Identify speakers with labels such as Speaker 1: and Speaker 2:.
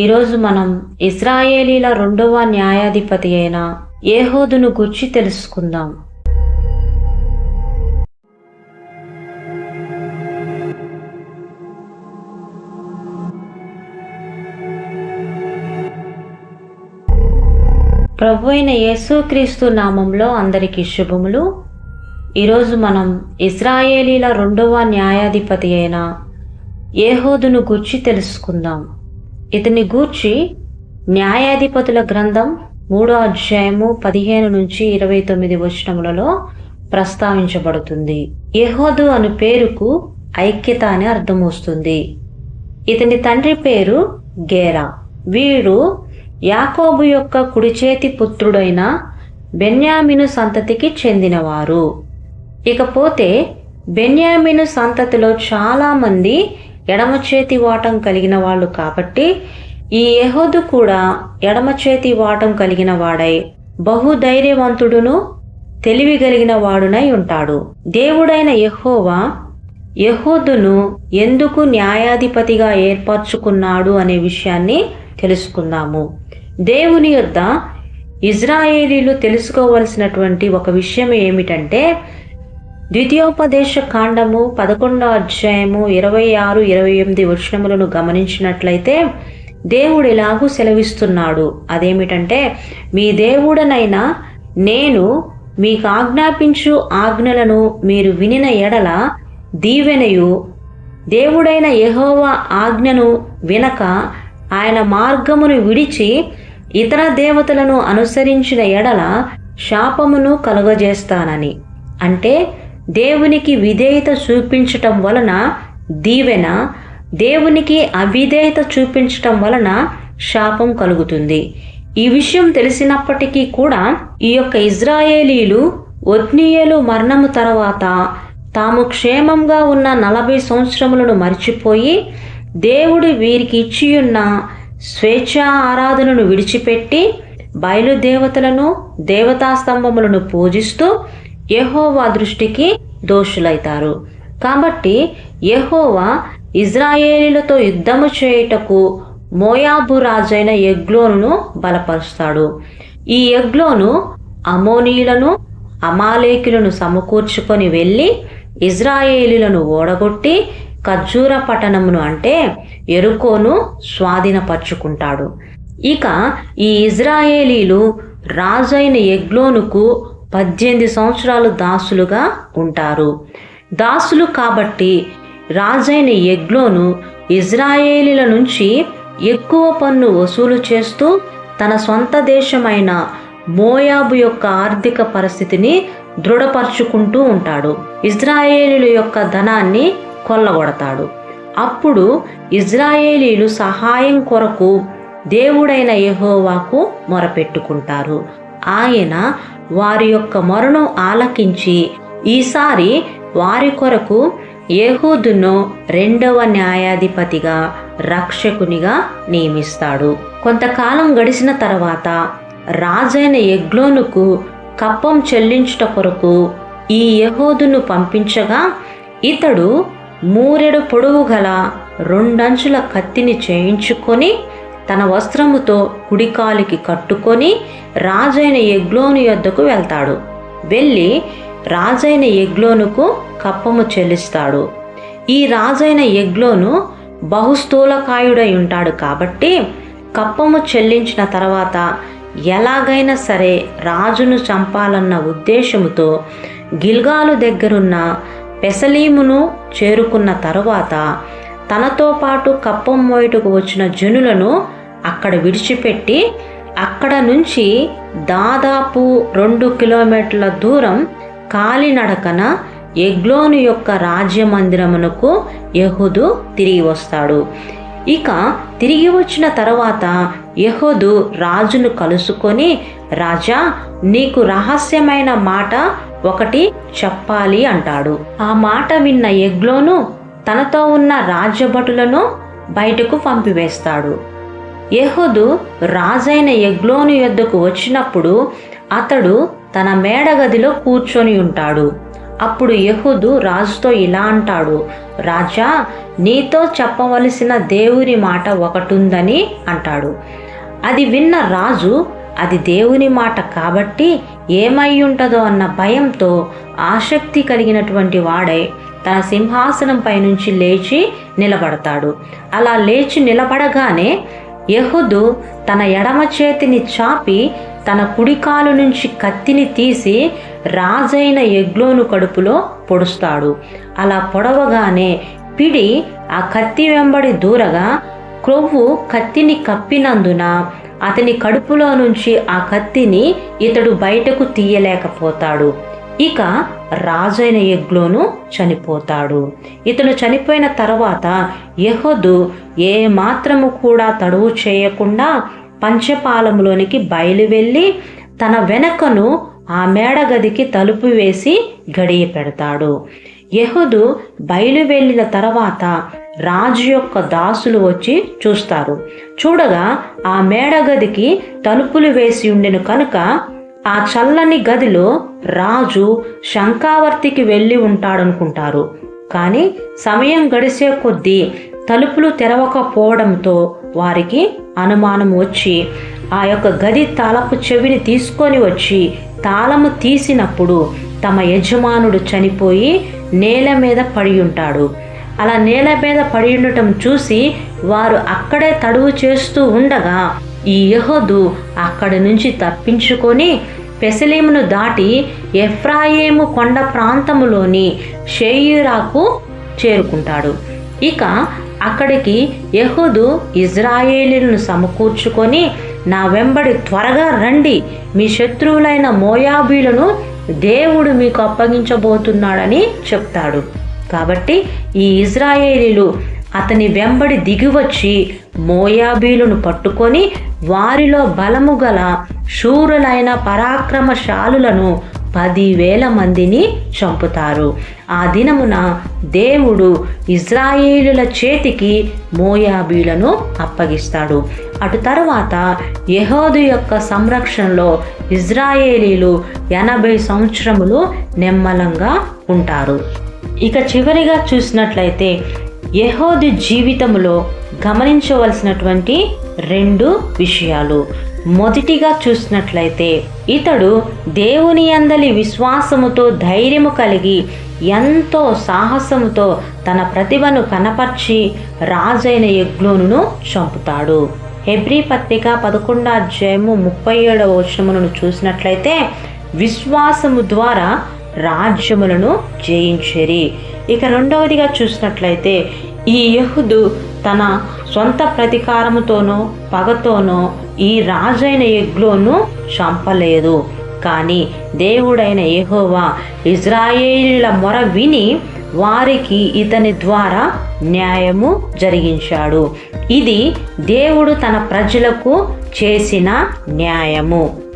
Speaker 1: ఈరోజు మనం ఇస్రాయేలీల రెండవ న్యాయాధిపతి అయిన ఏహోదును గుర్చి తెలుసుకుందాం. ప్రభు అయిన యేసుక్రీస్తు నామంలో అందరికీ శుభములు. ఈరోజు మనం ఇస్రాయేలీల రెండవ న్యాయాధిపతి అయిన ఏహోదును గూర్చి తెలుసుకుందాం. ఇతని గూర్చి న్యాయాధిపతుల గ్రంథం మూడో అధ్యాయము పదిహేను నుంచి ఇరవై తొమ్మిది వచనములలో ప్రస్తావించబడుతుంది. యహోదు అను పేరుకు ఐక్యత అని అర్థం వస్తుంది ఇతని తండ్రి పేరు గేరా. వీడు యాకోబు యొక్క కుడిచేతి పుత్రుడైన బెన్యామిను సంతతికి చెందినవారు. ఇకపోతే బెన్యామిను సంతతిలో చాలామంది ఎడమ చేతి వాటం కలిగిన వాళ్ళు కాబట్టి ఈ యహోదు కూడా ఎడమ చేతి వాటం కలిగిన వాడై బహుధైర్యవంతుడును తెలివి కలిగిన వాడునై ఉంటాడు. దేవుడైన యహోవా యహోదును ఎందుకు న్యాయాధిపతిగా ఏర్పరచుకున్నాడు అనే విషయాన్ని తెలుసుకుందాము. దేవుని యొద్ద ఇజ్రాయేలీలు తెలుసుకోవలసినటువంటి ఒక విషయం ఏమిటంటే ద్వితీయోపదేశ కాండము పదకొండో అధ్యాయము ఇరవై ఆరు ఇరవై ఎనిమిది వచనములను గమనించినట్లయితే దేవుడు ఇలాగూ సెలవిస్తున్నాడు. అదేమిటంటే మీ దేవుడనైనా నేను మీకు ఆజ్ఞాపించు ఆజ్ఞలను మీరు వినిన ఎడల దీవెనయు. దేవుడైన యహోవా ఆజ్ఞను వినక ఆయన మార్గమును విడిచి ఇతర దేవతలను అనుసరించిన ఎడల శాపమును కలుగజేస్తానని. అంటే దేవునికి విధేయత చూపించటం వలన దీవెన దేవునికి అవిధేయత చూపించటం వలన శాపం కలుగుతుంది. ఈ విషయం తెలిసినప్పటికీ కూడా ఈ యొక్క ఇజ్రాయేలీలు ఒత్నీయులు మరణము తర్వాత తాము క్షేమంగా ఉన్న నలభై సంవత్సరములను మర్చిపోయి దేవుడు వీరికి ఇచ్చియున్న స్వేచ్ఛా ఆరాధనను విడిచిపెట్టి బయలుదేవతలను దేవతా స్తంభములను పూజిస్తూ యహోవా దృష్టికి దోషులైతారు. కాబట్టి యహోవా ఇజ్రాయేలీలతో యుద్ధము చేయుటకు మోయాబు రాజైన ఎగ్లోను బలపరుస్తాడు. ఈ ఎగ్లోను అమోనీయులను అమాలేకులను సమకూర్చుకొని వెళ్ళి ఇజ్రాయేలీలను ఓడగొట్టి ఖర్జూర పట్టణమును అంటే ఎరుకోను స్వాధీనపరుచుకుంటాడు. ఇక ఈ ఇజ్రాయేలీలు రాజైన ఎగ్లోనుకు పద్దెనిమిది సంవత్సరాలు దాసులుగా ఉంటారు. దాసులు కాబట్టి రాజైన ఎగ్లోను ఇజ్రాయేలీల నుంచి ఎక్కువ పన్ను వసూలు చేస్తూ తన సొంత దేశమైన మోయాబు యొక్క ఆర్థిక పరిస్థితిని దృఢపరుచుకుంటూ ఉంటాడు. ఇజ్రాయేలీల యొక్క ధనాన్ని కొల్లగొడతాడు. అప్పుడు ఇజ్రాయేలీలు సహాయం కొరకు దేవుడైన యహోవాకు మొరపెట్టుకుంటారు. ఆయన వారి యొక్క మొరను ఆలకించి ఈసారి వారి కొరకు ఏహూదును రెండవ న్యాయాధిపతిగా రక్షకునిగా నియమిస్తాడు. కొంతకాలం గడిచిన తర్వాత రాజైన ఎగ్లోనుకు కప్పం చెల్లించుట కొరకు ఈ యహోదును పంపించగా ఇతడు మూరెడు పొడవు గల రెండంచుల కత్తిని చేయించుకొని తన వస్త్రముతో కుడికాలికి కట్టుకొని రాజైన ఎగ్లోను యొద్దకు వెళ్తాడు. వెళ్ళి రాజైన ఎగ్లోనుకు కప్పము చెల్లిస్తాడు. ఈ రాజైన ఎగ్లోను బహుస్థూలకాయుడై ఉంటాడు కాబట్టి కప్పము చెల్లించిన తర్వాత ఎలాగైనా సరే రాజును చంపాలన్న ఉద్దేశముతో గిల్గాలు దగ్గరున్న పెసలీమును చేరుకున్న తరువాత తనతో పాటు కప్పం మోయటకు వచ్చిన జనులను అక్కడ విడిచిపెట్టి అక్కడ నుంచి దాదాపు రెండు కిలోమీటర్ల దూరం కాలినడకన ఎగ్లోను యొక్క రాజ్యమందిరమునకు యహుదు తిరిగి వస్తాడు. ఇక తిరిగి వచ్చిన తర్వాత యహోదు రాజును కలుసుకొని రాజా నీకు రహస్యమైన మాట ఒకటి చెప్పాలి అంటాడు. ఆ మాట విన్న ఎగ్లోను తనతో ఉన్న రాజ్యభటులను బయటకు పంపివేస్తాడు. యహుదు రాజైన ఎగ్లోను యొద్దకు వచ్చినప్పుడు అతడు తన మేడగదిలో కూర్చొని ఉంటాడు. అప్పుడు యహుదు రాజుతో ఇలా అంటాడు రాజా నీతో చెప్పవలసిన దేవుని మాట ఒకటుందని అంటాడు. అది విన్న రాజు అది దేవుని మాట కాబట్టి ఏమై ఉంటుందో అన్న భయంతో ఆసక్తి కలిగినటువంటి వాడై తన సింహాసనంపై నుంచి లేచి నిలబడతాడు. అలా లేచి నిలబడగానే యహుదు తన ఎడమ చేతిని చాపి తన కుడికాలు నుంచి కత్తిని తీసి రాజైన ఎగ్లోను కడుపులో పొడుస్తాడు. అలా పొడవగానే పిడి ఆ కత్తి వెంబడి దూరగా క్రొవ్వు కత్తిని కప్పినందున అతని కడుపులో నుంచి ఆ కత్తిని ఇతడు బయటకు తీయలేకపోతాడు. ఇక రాజైన ఎగ్లోను చనిపోతాడు. ఇతను చనిపోయిన తర్వాత యహోదు ఏ మాత్రము కూడా తడువు చేయకుండా పంచపాలములోనికి బయలు వెళ్ళి తన వెనకను ఆ మేడగదికి తలుపు వేసి గడియ పెడతాడు. యహుదు బయలు వెళ్ళిన తర్వాత రాజు యొక్క దాసులు వచ్చి చూస్తారు. చూడగా ఆ మేడగదికి తలుపులు వేసి ఉండెను కనుక ఆ చల్లని గదిలో రాజు శంకావర్తికి వెళ్ళి ఉంటాడనుకుంటారు. కానీ సమయం గడిసే కొద్దీ తలుపులు తెరవకపోవడంతో వారికి అనుమానం వచ్చి ఆ యొక్క గది తాళపు చెవిని తీసుకొని వచ్చి తాళము తీసినప్పుడు తమ యజమానుడు చనిపోయి నేల మీద పడి ఉంటాడు అలా నేల మీద పడి ఉండటం చూసి వారు అక్కడే తడువు చేస్తూ ఉండగా ఈ యహోదు అక్కడి నుంచి తప్పించుకొని పెసలేమును దాటి ఎఫ్రాయేము కొండ ప్రాంతములోని షేయురాకు చేరుకుంటాడు. ఇక అక్కడికి యహుదు ఇజ్రాయేలీలను సమకూర్చుకొని నా వెంబడి త్వరగా రండి మీ శత్రువులైన మోయాబీలను దేవుడు మీకు అప్పగించబోతున్నాడని చెప్తాడు. కాబట్టి ఈ ఇజ్రాయేలీలు అతని వెంబడి దిగివచ్చి మోయాబీలను పట్టుకొని వారిలో బలము గల శూరులైన పరాక్రమశాలులను పదివేల మందిని చంపుతారు. ఆ దినమున దేవుడు ఇజ్రాయేలుల చేతికి మోయాబీలను అప్పగిస్తాడు. అటు తర్వాత యహోదు యొక్క సంరక్షణలో ఇజ్రాయేలీలు ఎనభై సంవత్సరములు నెమ్మలంగా ఉంటారు. ఇక చివరిగా చూసినట్లయితే యహోదు జీవితంలో గమనించవలసినటువంటి రెండు విషయాలు. మొదటిగా చూసినట్లయితే ఇతడు దేవుని అందలి విశ్వాసముతో ధైర్యము కలిగి ఎంతో సాహసముతో తన ప్రతిభను కనపర్చి రాజైన యజ్ఞోను చంపుతాడు. హెబ్రీ పత్రిక పదకొండో అధ్యాయము ముప్పై ఏడవ వచనములను చూసినట్లయితే విశ్వాసము ద్వారా రాజ్యములను జయించేరి. ఇక రెండవదిగా చూసినట్లయితే ఈ యహుదు తన సొంత ప్రతీకారముతోనో పగతోనో ఈ రాజైన ఎగ్లోను చంపలేదు. కానీ దేవుడైన యహోవా ఇజ్రాయేలీల మొర విని వారికి ఇతని ద్వారా న్యాయము జరిగించాడు. ఇది దేవుడు తన ప్రజలకు చేసిన న్యాయము.